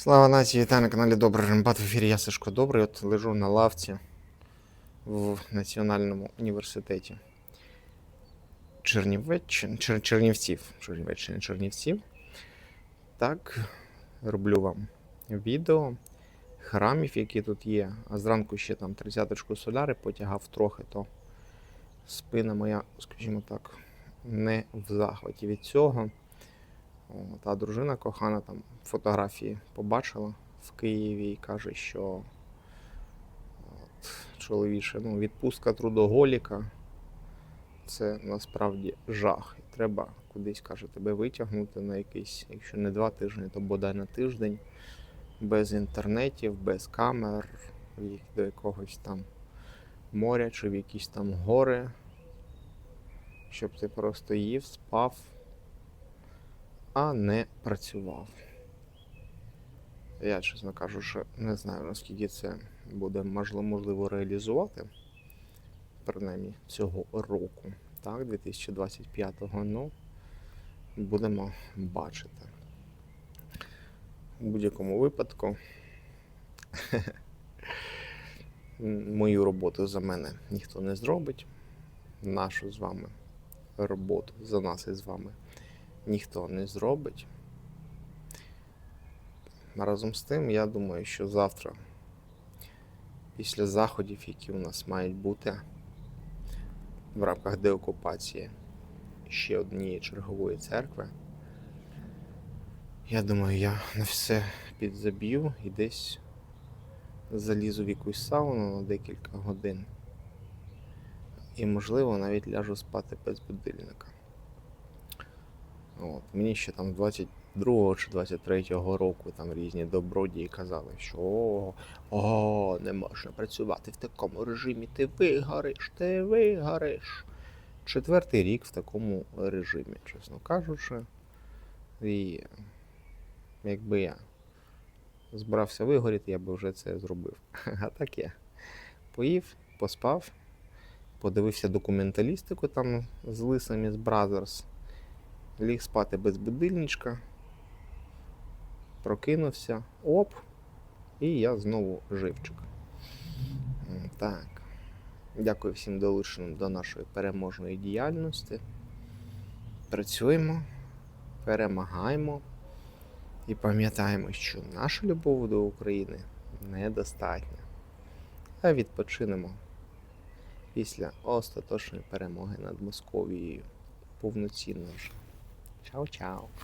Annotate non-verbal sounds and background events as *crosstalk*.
Слава нації, вітаю на каналі Добрий Рембат. В ефірі я Сашко Добрий. От лежу на лавці в Національному університеті Чернівеччини, Чер, Чернівців. Чернівеччини, Чернівців. Так, роблю вам відео храмів, які тут є. А зранку ще там тридцяточку соляри потягав трохи, то спина моя, скажімо так, не в захваті від цього. От, а дружина кохана там фотографії побачила в Києві і каже, що от, чоловіче, ну, відпустка трудоголіка це насправді жах. І треба кудись, каже, тебе витягнути на якийсь, якщо не два тижні, то бодай на тиждень, без інтернетів, без камер, до якогось там моря чи в якісь там гори, щоб ти просто їв, спав а не працював. Я, чесно кажучи, не знаю, наскільки це буде можливо реалізувати, принаймні цього року, так, 2025-го, ну, будемо бачити. У будь-якому випадку *laughs* мою роботу за мене ніхто не зробить. Нашу з вами роботу за нас і з вами ніхто не зробить. Разом з тим, я думаю, що завтра, після заходів, які у нас мають бути в рамках деокупації ще однієї чергової церкви, я думаю, я на все підзаб'ю і десь залізу в якусь сауну на декілька годин. І, можливо, навіть ляжу спати без будильника. От. Мені ще там 22 чи 23-го року там різні добродії казали, що о, о, не можна працювати в такому режимі, ти вигориш, ти вигориш. Четвертий рік в такому режимі, чесно кажучи. І якби я збирався вигоріти, я би вже це зробив. *laughs* А так я поїв, поспав, подивився документалістику там з лисами з Brothers. Ліг спати без будильничка. Прокинувся. Оп. І я знову живчик. Так. Дякую всім долученим до нашої переможної діяльності. Працюємо, перемагаємо і пам'ятаємо, що наша любов до України недостатня. А відпочинемо після остаточної перемоги над Московією. Повноцінно вже. ciao ciao.